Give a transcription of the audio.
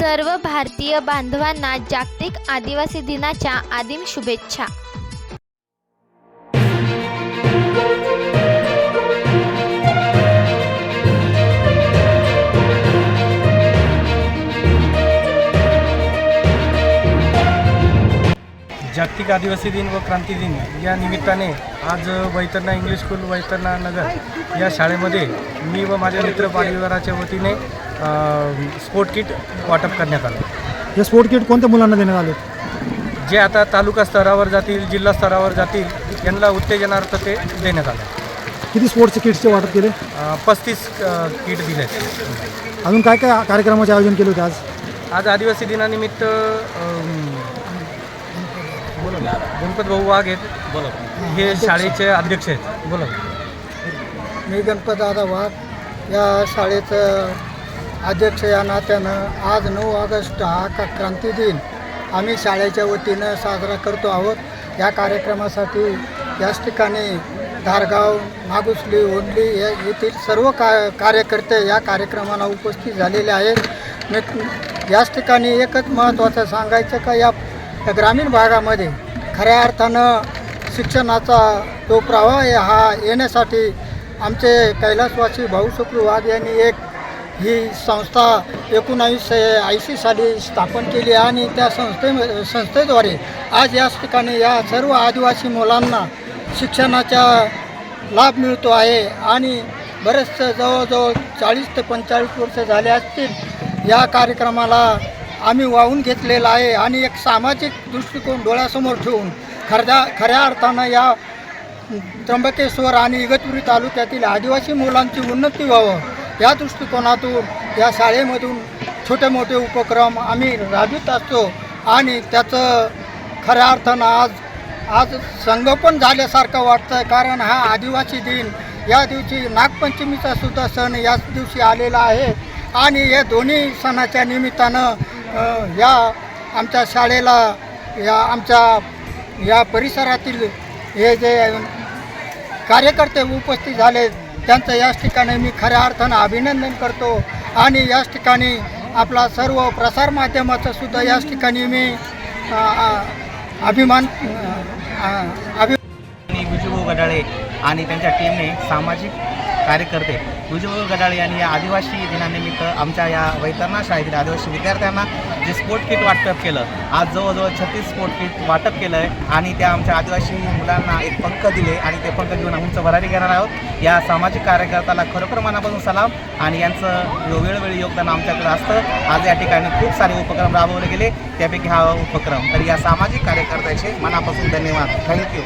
सर्व भारतीय बांधवांना जागतिक आदिवासी दिनाच्या आदिम शुभेच्छा. जागतिक आदिवासी दिन व क्रांती दिन या निमित्ताने आज वैतरणा इंग्लिश स्कूल वैतरणा नगर या शाळेमध्ये मी व माझ्या मित्र परिवाराच्या वतीने स्पोर्ट किट वाटप करण्यात आलं. हे स्पोर्ट किट कोणत्या मुलांना देण्यात आले? जे आता तालुका स्तरावर जातील जिल्हा स्तरावर जातील यांना उत्तेजनार्थ ते देण्यात आलं. किती स्पोर्ट्स किट्सचे वाटप केले? पस्तीस किट दिले. अजून काय काय कार्यक्रमाचे आयोजन केले होते आज? आज आदिवासी दिनानिमित्त गणपत भाऊ वाघ आहेत. बोला हे शाळेचे अध्यक्ष आहेत. बोला मी गणपतदादा वाघ. या शाळेचं अध्यक्ष या नात्यानं आज नऊ ऑगस्ट हा का क्रांती दिन. आम्ही शाळेच्या वतीनं साजरा करतो आहोत. या कार्यक्रमासाठी याच ठिकाणी धारगाव नागुसली ओंडली या येथील सर्व का कार्यकर्ते या कार्यक्रमाला उपस्थित झालेले आहेत. मी याच ठिकाणी एकच महत्त्वाचं सांगायचं का या ग्रामीण भागामध्ये खऱ्या अर्थानं शिक्षणाचा तो प्रवाह हा येण्यासाठी आमचे कैलासवासी भाऊ शुक्रू वाघ यांनी एक ही संस्था एकोणावीसशे ऐंशी साली स्थापन केली आणि त्या संस्थे संस्थेद्वारे आज याच ठिकाणी या सर्व आदिवासी मुलांना शिक्षणाचा लाभ मिळतो आहे आणि बरेचसे जवळजवळ चाळीस ते पंचेचाळीस वर्ष झाले असतील. या कार्यक्रमाला आम्ही वाहून घेतलेला आहे आणि एक सामाजिक दृष्टिकोन डोळ्यासमोर ठेवून खऱ्या खऱ्या अर्थानं या त्र्यंबकेश्वर आणि इगतपुरी तालुक्यातील आदिवासी मुलांची उन्नती व्हावं या दृष्टिकोनातून या शाळेमधून छोटे मोठे उपक्रम आम्ही राबवित असतो आणि त्याचं खऱ्या अर्थानं आज आज संगोपन झाल्यासारखं वाटतं आहे कारण हा आदिवासी दिन या दिवशी नागपंचमीचा सुद्धा सण याच दिवशी आलेला आहे. आणि या दोन्ही सणाच्या निमित्तानं या आमच्या शाळेला या आमच्या या परिसरातील हे जे कार्यकर्ते उपस्थित झाले त्यांचं याच ठिकाणी मी खऱ्या अर्थानं अभिनंदन करतो. आणि याच ठिकाणी आपला सर्व प्रसारमाध्यमाचं सुद्धा याच ठिकाणी मी अभिमान अभि आणि विजूभाऊ गडाळे आणि त्यांच्या टीमने सामाजिक कार्यकर्ते विजूभाऊ गडाळे यांनी या आदिवासी दिनानिमित्त आमच्या या वैतरणा शाळेतील आदिवासी विद्यार्थ्यांना जे स्पोर्ट किट वाटप केलं आज जवळजवळ छत्तीस स्पोर्ट किट वाटप केलं आहे आणि त्या आमच्या आदिवासी मुलांना एक पंख दिले आणि ते पंख घेऊन उंच भरारी घेणार आहोत. या सामाजिक कार्यकर्त्याला खरोखर मनापासून सलाम आणि यांचं वेळोवेळी योगदान आमच्याकडे असतं आज या ठिकाणी खूप सारे उपक्रम राबवले गेले. त्यापैकी हा उपक्रम. तर या सामाजिक कार्यकर्त्याचे मनापासून धन्यवाद. थँक्यू